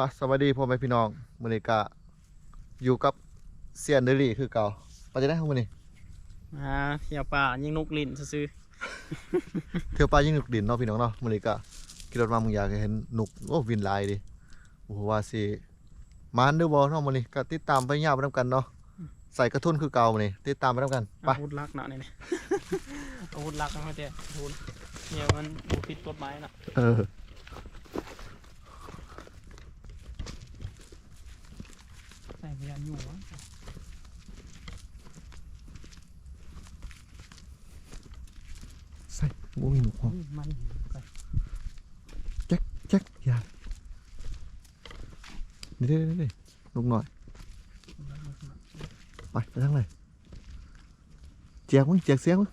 อะสวัสดีพ่อแม่พี่น้องมื้อนี้ก็อยู่กับเซียนเดลี่คือเก่าไปจะได้ของมื้อนี้อ่าเที่ยวป่ายิงนกลิ้นซื้อเที่ยวป่ายิ่งหนุกดินเนาะพี่น้องเนาะมื้อนี้ก็ขี่รถมามึงอยากเห็นหนุกโอ้วินหลายดิโอ้โหว่าสิมานหรือบ่เนาะมื้อนี้ก็ติดตามไปยาวไปนํกันเนาะใส่กระทุนคือเก่ามื้อนี้ติดตามไปนํกันๆไปอาวุธลักเนาะนี่นี่อาวุธลักนะพ่อเจ้อาวุธเนี่ยมันบูผิดกฎหมายนะเออ ใส่พยานอยู่วะ ใส่บ่มีหนุกพร้อม อุ้ยมันไป แจ็คอย่า นี่เด้ๆๆลุกหน่อยไปไปทางไหนเจียกมึงเจียกเสียงมึง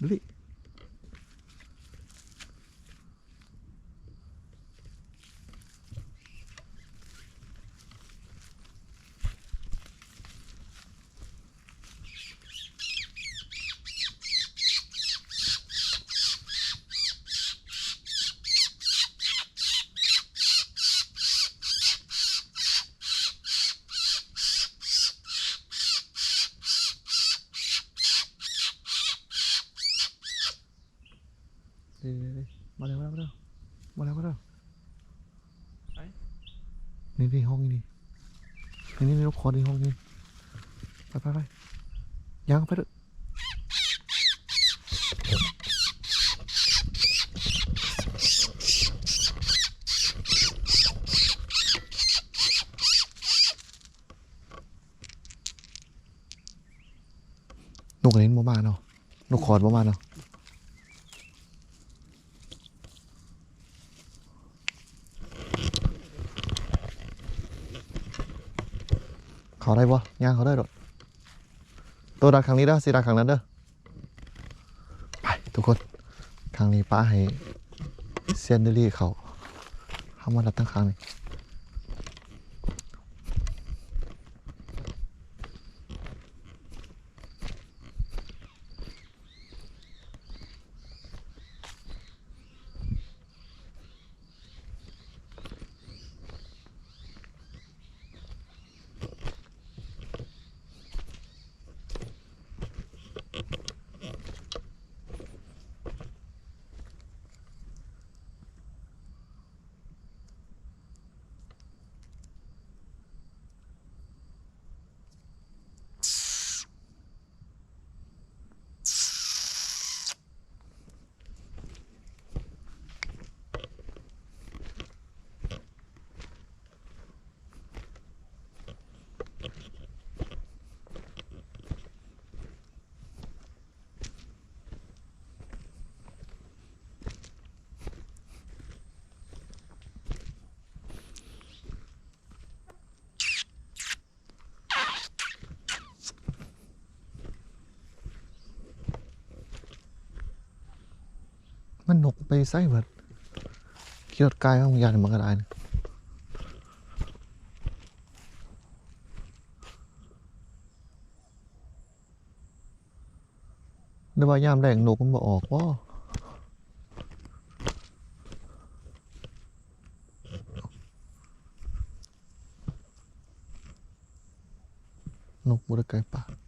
ดูดิ มาเร็วมาเร็วมาเร็วมาเร็วนี่นี่ห้องนี่นี่นี่นี่ลูกคอนี่ห้องนี่ไปไปไปยังไปเถอะนกอันนี้บ่มาเนาะนกคอดบ่มาเนาะ เขาได้ปะย่างเขาได้หรอตัวดักครั้งนี้เด้อสีดักครั้งนั้นเด้อไปทุกคนครั้งนี้ป้าให้เซียนเดลี่เขาทำมาดับตั้งครั้งนี้ มันหนกไปไส้เบิดขี่รถไกลของยานมันก็ได้นะหรือว่ายามแรงหนกมันบ่ออกว่าหนกบุรไกลปาน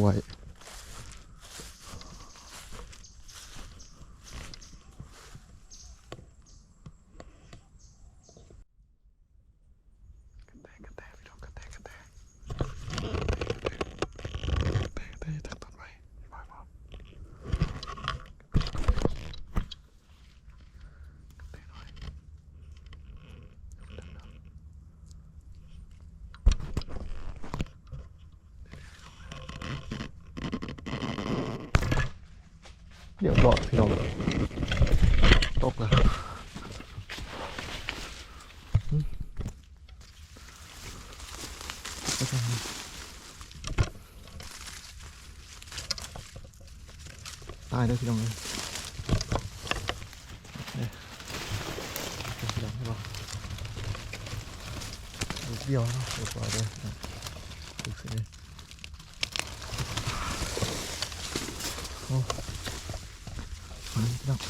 ไหวกระแตกระแตพี่น้องกระแตกระแตกระแตกระแตทักต้นไม้ปล่อยบ่กระแตหน่อย เรียบร้อยพี่น้องตกแล้วตายแล้วพี่น้องเลยเนี่ยเป็นพี่น้องใช่ปะลูกเดียวเนาะเรียบร้อยเลยนะลูกเสียเลยโอ้มาพี่น้อง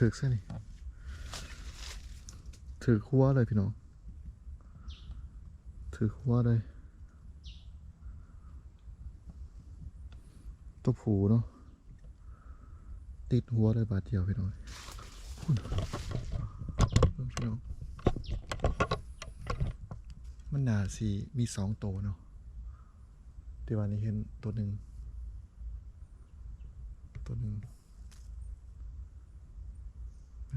ถือกเส้นนี่ถือคัวเลยพี่น้อง ถือคัวเลย ตัวผูเนาะ ติดหัวเลยบาดเดียวพี่น้องพี่น้อง มันหนาสีมีสองตัวเนาะที่วันนี้เห็นตัวหนึ่งตัวหนึ่ง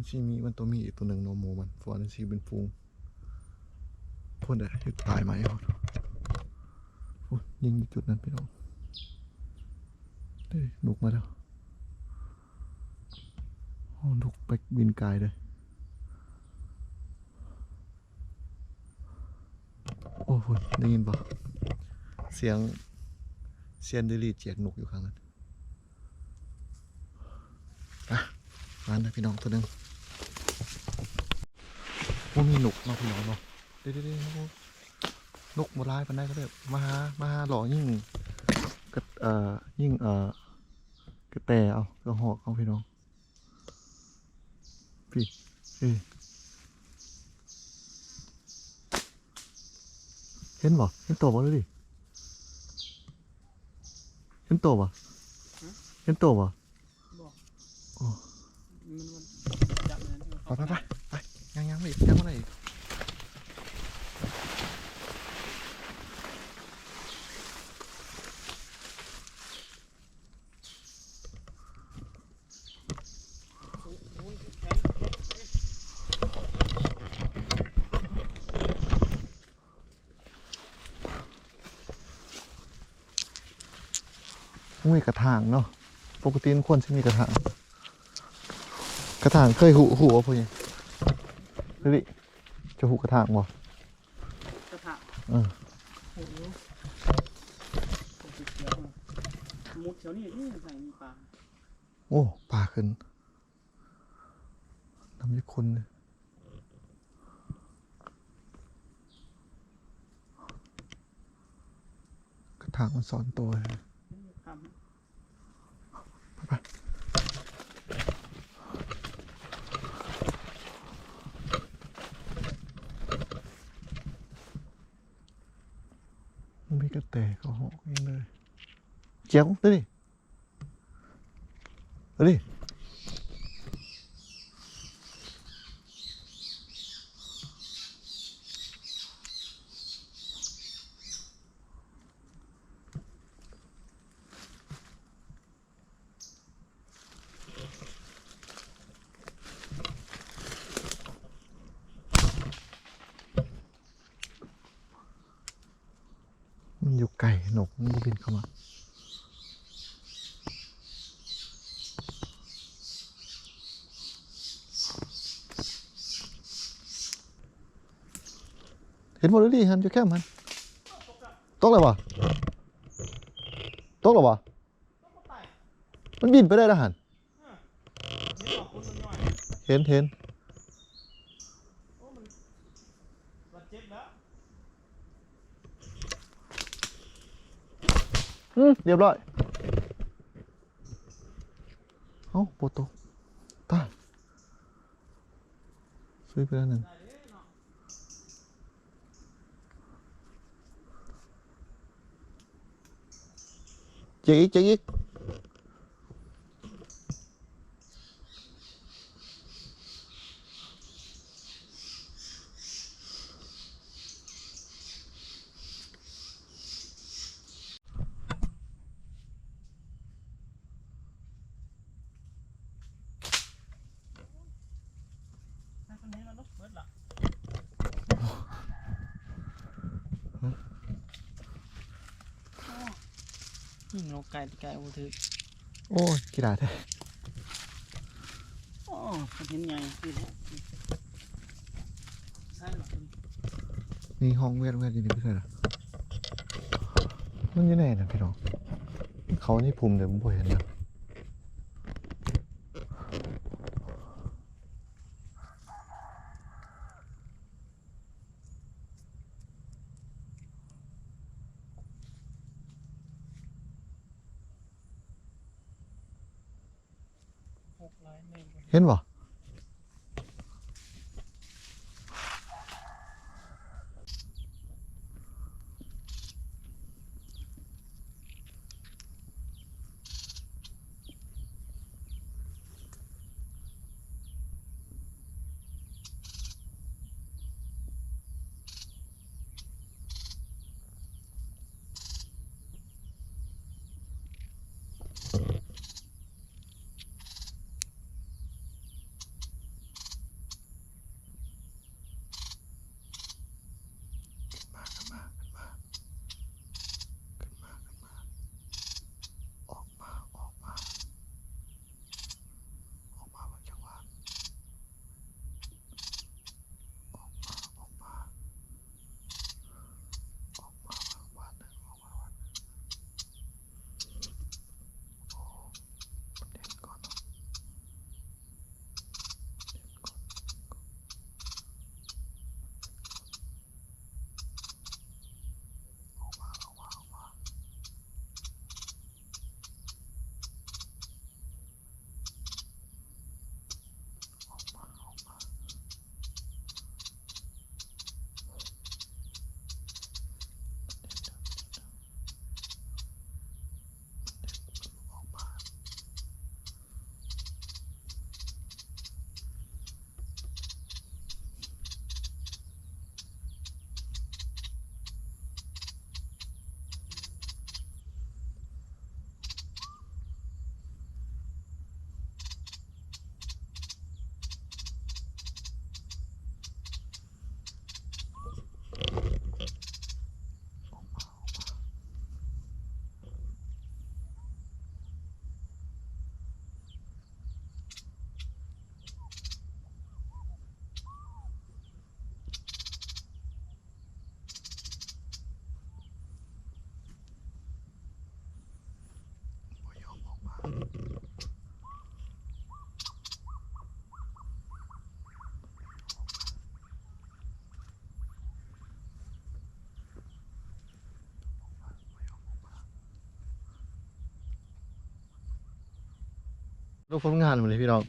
ชีมีมันตัวมีอีกตัวหนึ่งโนโมมันฟอนชีเป็นฟูงพ่นได้อยู่ตายไหมพ่นพ่นยิงจุดนั้นพี่น้องเฮ้ยนกมาแล้วโอ้นกไปบินไกลเลยโอ้โหได้ยินปะเสียงเซียนดิลีเจียกนกอยู่ข้างนั้นอะร้านนะพี่น้องตัวหนึง ว่ามีนกเนาะพี่น้องเนาะเด้เด้เด้นกนกโบราณปันได้ก็ได้มาหามาหาหล่อยิ่งก็เอ่อยิ่งเอ่อกระแตเอากระหอกเอาพี่น้องพี่เอ้ยเห็นบ่เห็นตัวบ่เลยดิเห็นตัวบ่เห็นตัวบ่บอกโอ้มันมันจับเลยนะไปไปไป งยังไม่อีกยังไม่ได้อีกมีกระถางเนาะ ปกติมันควรจะมีกระถาง กระถางเคยหูหูว่าพวกนี้ ดูดิจะหูกระถางบ่กระถางเออโอ้โหเขียวมุดเขียวนี่นี่ใส่มีปลาโอ้ปลาขึ้นน้ำยี่คนเลยกระถางมันสอนตัวเลยคำไปไป มันมีกระแตก็หอกเอยู่ไก่หนกมันบ่บินเข้ามาเห็นหมดเลยดิฮันอยู่แค่มันตกเลยวะตกเลยวะมันบินไปได้แล้วหันเห็นเห็น โอ้มันบาดเจ็บแล้ว อืมเรียบร้อยเอ้าโปโตกตายซื้อไปแล้วหนึ่งได้เด้เนาะเจ๊กอีกเจ๊ก นกไก่ตีไก่โอ้ถือโอ้ยกีฬาแท้อ๋อมันเห็นใหญ่นี่แหละใช่หรอมีห้องเวทเวทอยู่นี่ไม่ใช่เหรอมันอยู่ไหนนะพี่น้อง เขานี่ภูมิเดี๋ยวผมบ่เห็นนะ หกร้อยหนึ่ง เห็นบ่ ดูผลงานมาเลยพี่น้อง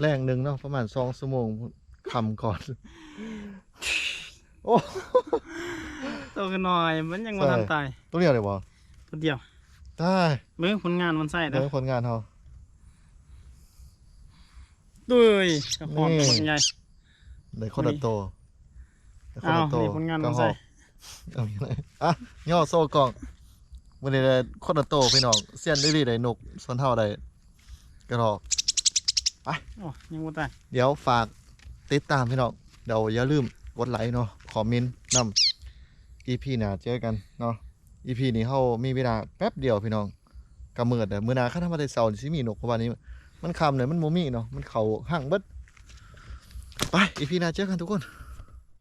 แรงหนึ่งเนาะประมาณสองชั่วโมงคำก่อน โอ้ตัวกันหน่อยมันยังมาใช่ทำตายตัวเดียวเลยวะตัวเดียวได้เมื่อผลงานมันใส่เดี๋เด้ยวอผลงานเขาด้วยกระหอนนี่ผลใหญ่ได้คนละโตได้คนอ้าวละโตนี่ผลงานมันใส่อกเอาอย่างไรอะย่อโซ่กล่องวันนี้ได้คนละโตพี่น้องเสียนได้ดีได้นกส่วนเท่าได้ กระหอกโอ้ยังไม่ตายเดี๋ยวฝากติดตามพี่น้องเดี๋ยวอย่าลืมกดไลค์เนาะคอมเมนต์นำ EP หน้าเจอกันเนาะ EP นี้เฮามีเวลาแป๊บเดียวพี่น้องกำเมิดเด้อมื้อหน้าคันทำมาได้เสาร์สิมีนกเพราะว่านี้ มันคำเนี่ยมันบ่มีเนาะมันเข้าห้างเบิดไป EP หน้าเจอกันทุกคน